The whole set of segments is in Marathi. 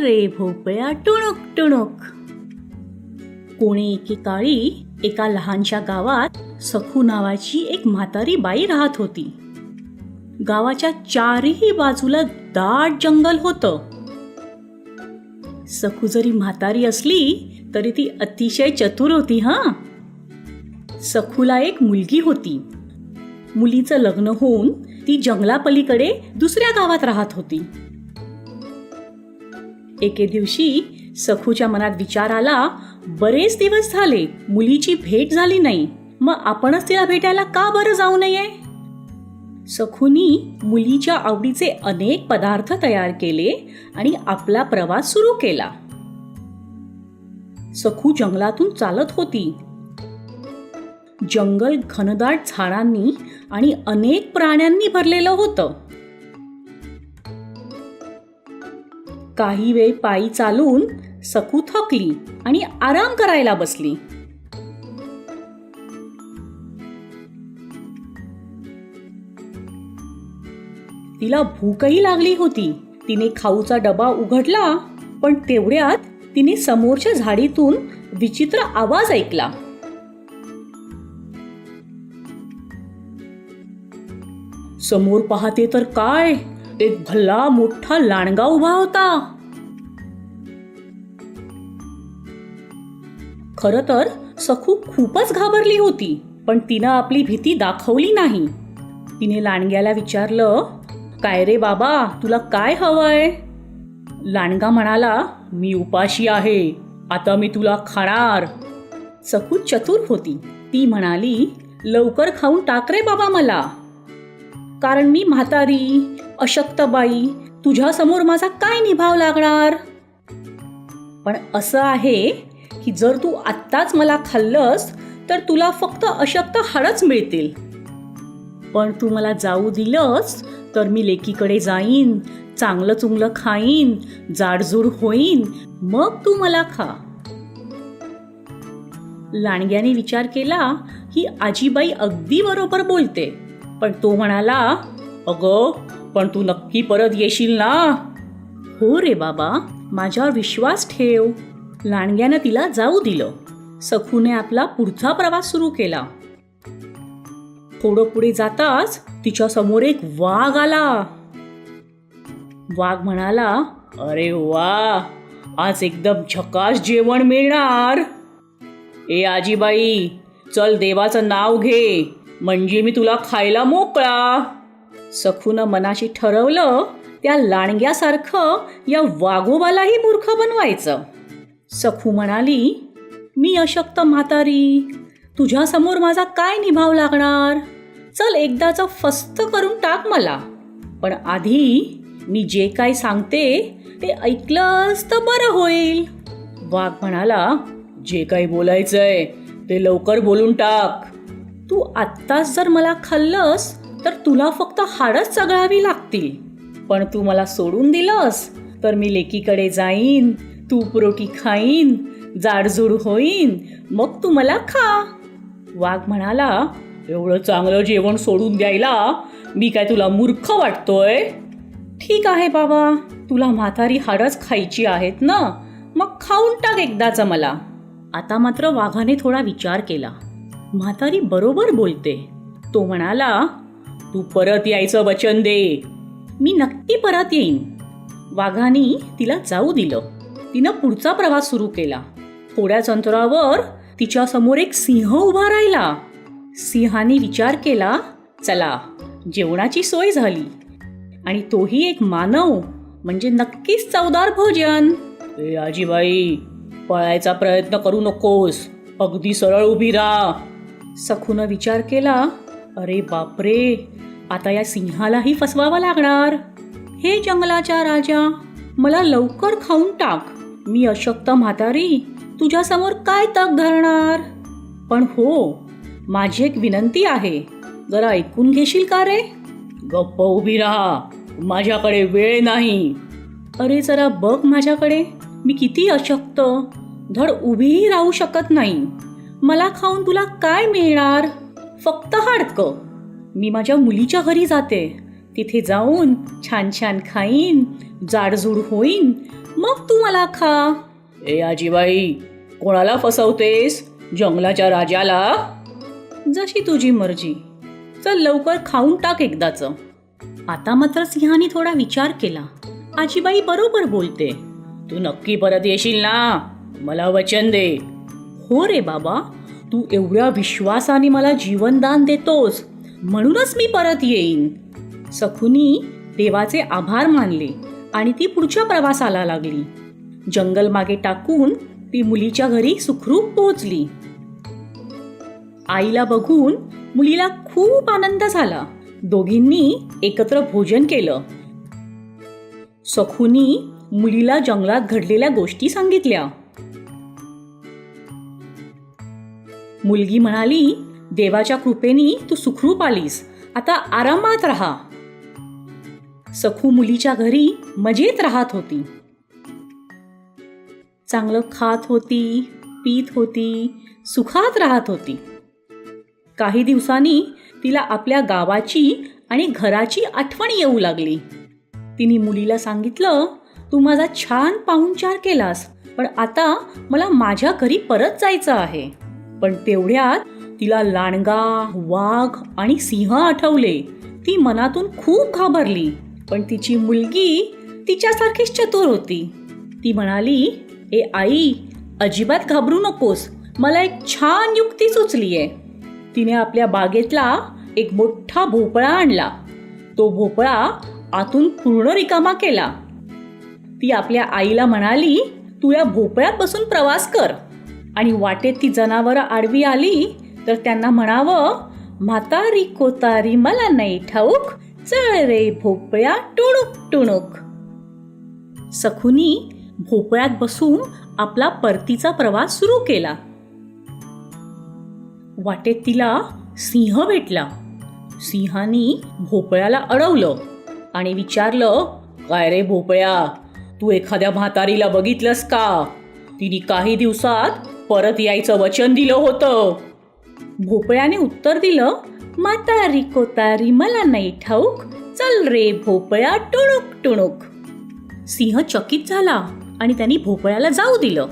रे भोपळ्या टुणुक टुणुक. कोणी एकेकाळी एका लहानशा गावात सखू नावाची एक म्हातारी बाई राहत होती. गावाच्या चारही बाजूला दाट जंगल होतं. सखू जरी म्हातारी असली तरी ती अतिशय चतुर होती हा. सखूला एक मुलगी होती. मुलीचं लग्न होऊन ती जंगलापलीकडे दुसऱ्या गावात राहत होती. एके दिवशी सखूच्या मनात विचार आला बरेच दिवस झाले मुलीची भेट झाली नाही. मग आपणच तिला भेटायला का बरं जाऊ नये? सखूनी मुलीच्या आवडीचे अनेक पदार्थ तयार केले आणि आपला प्रवास सुरू केला. सखू जंगलातून चालत होती. जंगल घनदाट झाडांनी आणि अनेक प्राण्यांनी भरलेलं होतं. काही वेळ पायी चालून सखू थकली आणि आराम करायला बसली. तिला भूकही लागली होती. तिने खाऊचा डबा उघडला पण तेवढ्यात तिने समोरच्या झाडीतून विचित्र आवाज ऐकला. समोर पाहते तर काय? एक भल्ला मोठा लांडगा उभा होता खर तर सखू खूपच घाबरली होती पण तिनं आपली भीती दाखवली नाही. तिने लांडग्याला विचारलं काय रे बाबा तुला काय हवंय? लांडगा म्हणाला मी उपाशी आहे आता मी तुला खाणार. सखू चतुर होती. ती म्हणाली लवकर खाऊन टाक रे बाबा मला. कारण मी म्हातारी अशक्त बाई तुझ्यासमोर माझा काय निभाव लागणार? पण असं आहे की जर तू आत्ताच मला खाल्लंस तर तुला फक्त अशक्त हाडच मिळतील. पण तू मला जाऊ दिलंस तर मी लेकीकडे जाईन चांगलं चुंगलं खाईन जाडजूड होईन मग तू मला खा. लांडग्याने विचार केला ही आजीबाई अगदी बरोबर बोलते. पण तो म्हणाला अगं पण तू नक्की परत येशील ना? हो रे बाबा माझ्यावर विश्वास ठेव. लांडग्यानं तिला जाऊ दिलं. सखूने आपला पुढचा प्रवास सुरू केला. थोडं पुढे जाताच तिच्या समोर एक वाघ आला. वाघ म्हणाला अरे वा आज एकदम झकास जेवण मिळणार. ए आजीबाई चल देवाचं नाव घे. म्हणजे मी तुला खायला मोकळा. सखून मनाशी ठरवलं त्या लांडग्यासारखं या वाघोबालाही मूर्ख बनवायचं. सखू म्हणाली मी अशक्त म्हातारी तुझ्यासमोर माझा काय निभाव लागणार? चल एकदाचं फस्त करून टाक मला. पण आधी मी जे काय सांगते ते ऐकलंस तर बरं होईल. वाघ म्हणाला जे काही बोलायचंय ते लवकर बोलून टाक. तू आत्ताच जर मला खाल्लंस तर तुला फक्त हाडच चगळावी लागतील. पण तू मला सोडून दिलंस तर मी लेकीकडे जाईन तूप रोटी खाईन जाडजूड होईन मग तू मला खा. वाघ म्हणाला एवढं चांगलं जेवण सोडून द्यायला मी काय तुला मूर्ख वाटतोय? ठीक आहे बाबा तुला म्हातारी हाडच खायची आहेत ना मग खाऊन टाक एकदाचा मला आता मात्र वाघाने थोडा विचार केला. म्हातारी बरोबर बोलते. तो म्हणाला तू परत यायचं वचन दे. मी नक्की परत येईन. वाघानी तिला जाऊ दिलं. तिनं पुढचा प्रवास सुरू केला. थोड्याच अंतरावर तिच्या समोर एक सिंह उभा राहिला. सिंहाने विचार केला चला जेवणाची सोय झाली. आणि तोही एक मानव म्हणजे नक्कीच चवदार भोजन. ए आजीबाई पळायचा प्रयत्न करू नकोस. अगदी सरळ उभी राहा. सखूनं विचार केला अरे बापरे आता या सिंहालाही फसवावं लागणार. हे जंगलाच्या राजा मला लवकर खाऊन टाक. मी अशक्त म्हातारी तुझ्यासमोर काय तग धरणार? पण हो माझी एक विनंती आहे. जरा ऐकून घेशील का रे? गप्प उभी राहा. माझ्याकडे वेळ नाही. अरे जरा बघ माझ्याकडे. मी किती अशक्त. धड उभीही राहू शकत नाही. मला खाऊन तुला काय मिळणार? फक्त हाडकं. मी माझ्या मुलीच्या घरी जाते. तिथे जाऊन छान छान खाईन जाडजूड होईन. मग तू मला खा. ए आजीबाई कोणाला फसवतेस? जंगलाच्या राजाला? जशी तुझी मर्जी. चल लवकर खाऊन टाक एकदाच. आता मात्र सिंहाने थोडा विचार केला. आजीबाई बरोबर बोलते. तू नक्की परत येशील ना? मला वचन दे. हो रे बाबा तू एवढ्या विश्वासाने मला जीवनदान देतोस म्हणूनच मी परत येईन. सखुनी देवाचे आभार मानले आणि ती पुढच्या प्रवासाला लागली. जंगल मागे टाकून ती मुलीच्या घरी सुखरूप पोहोचली. आईला बघून मुलीला खूप आनंद झाला. दोघींनी एकत्र भोजन केलं. सखुनी मुलीला जंगलात घडलेल्या गोष्टी सांगितल्या. मुलगी म्हणाली देवाच्या कृपेनी तू सुखरूप आलीस. आता आरामात राहा. सखू मुलीच्या घरी मजेत राहत होती. चांगलं खात होती पीत होती सुखात राहत होती. काही दिवसांनी तिला आपल्या गावाची आणि घराची आठवण येऊ लागली. तिने मुलीला सांगितलं तू माझा छान पाहुणचार केलास पण आता मला माझ्या घरी परत जायचं आहे. पण तेवढ्यात तिला लांडगा वाघ आणि सिंह आठवले. ती मनातून खूप घाबरली पण तिची मुलगी तिच्यासारखीच चतुर होती. ती म्हणाली ए आई अजिबात घाबरू नकोस मला एक छान युक्ती सुचलीये. तिने आपल्या बागेतला एक मोठा भोपळा आणला. तो भोपळा आतून पूर्ण रिकामा केला. ती आपल्या आईला म्हणाली तू या भोपळ्यात बसून प्रवास कर. आणि वाटेत ती जनावरं आडवी आली तर त्यांना म्हणावं म्हातारी कोतारी मला नाही ठाऊक चळ रे भोपळ्या टुणूक टुणूक. सखुनी भोपळ्यात बसून आपला परतीचा प्रवास सुरू केला. वाटेत तिला सिंह भेटला. सिंहानी भोपळ्याला अडवलं आणि विचारलं काय रे भोपळ्या तू एखाद्या म्हातारीला बघितलंस का? तिने काही दिवसात परत यायचं वचन दिलं होतं. भोपळ्याने उत्तर दिलं म्हातारी कोतारी मला नाही ठाऊक. चल रे भोपळ्या टुणूक टुणूक. सिंह चकित झाला आणि त्यांनी भोपळ्याला जाऊ दिलं.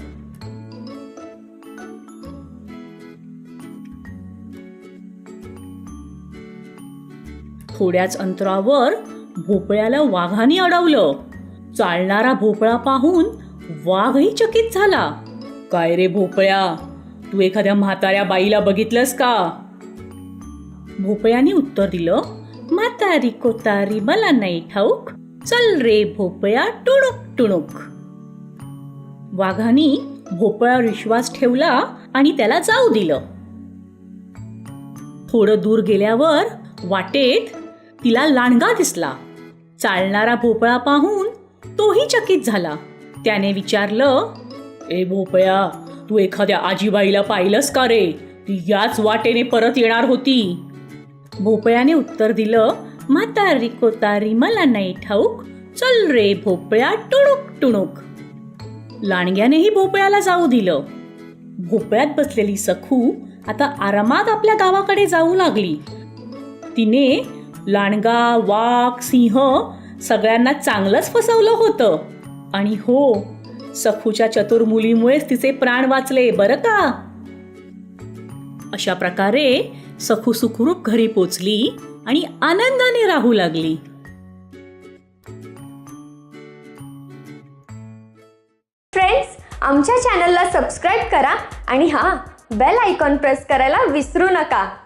थोड्याच अंतरावर भोपळ्याला वाघाने अडवलं. चालणारा भोपळा पाहून वाघही चकित झाला. काय रे भोपळ्या? तू एखाद्या म्हाताऱ्या बाईला बघितलंस का? भोपळ्याने उत्तर दिलं म्हातारी कोतारी मला नाही ठाऊक. चल रे भोपळ्या टुणूक टुणूक. वाघानी भोपळा विश्वास ठेवला आणि त्याला जाऊ दिलं. थोडं दूर गेल्यावर वाटेत तिला लांडगा दिसला. चालणारा भोपळा पाहून तोही चकित झाला. त्याने विचारलं ए भोपळ्या तू एखाद्या आजीबाईला पाहिलंस का रे? ती याच वाटेने परत येणार होती. भोपळ्याने उत्तर दिलं म्हातारी कोतारी मला नाही ठाऊक. चल रे भोपळ्या टुणूक टुणूक. लांडग्यानेही भोपळ्याला जाऊ दिलं. भोपळ्यात बसलेली सखू आता आरामात आपल्या गावाकडे जाऊ लागली. तिने लांडगा वाघ सिंह सगळ्यांना चांगलंच फसवलं होतं. आणि हो सखूच्या चतुर मुलीमुळेच तिचे प्राण वाचले बरं का? अशा प्रकारे सखू सुखरूप घरी पोचली आणि आनंदाने राहू लागली. फ्रेंड्स आमच्या चॅनलला सबस्क्राईब करा आणि हा बेल आयकॉन प्रेस करायला विसरू नका.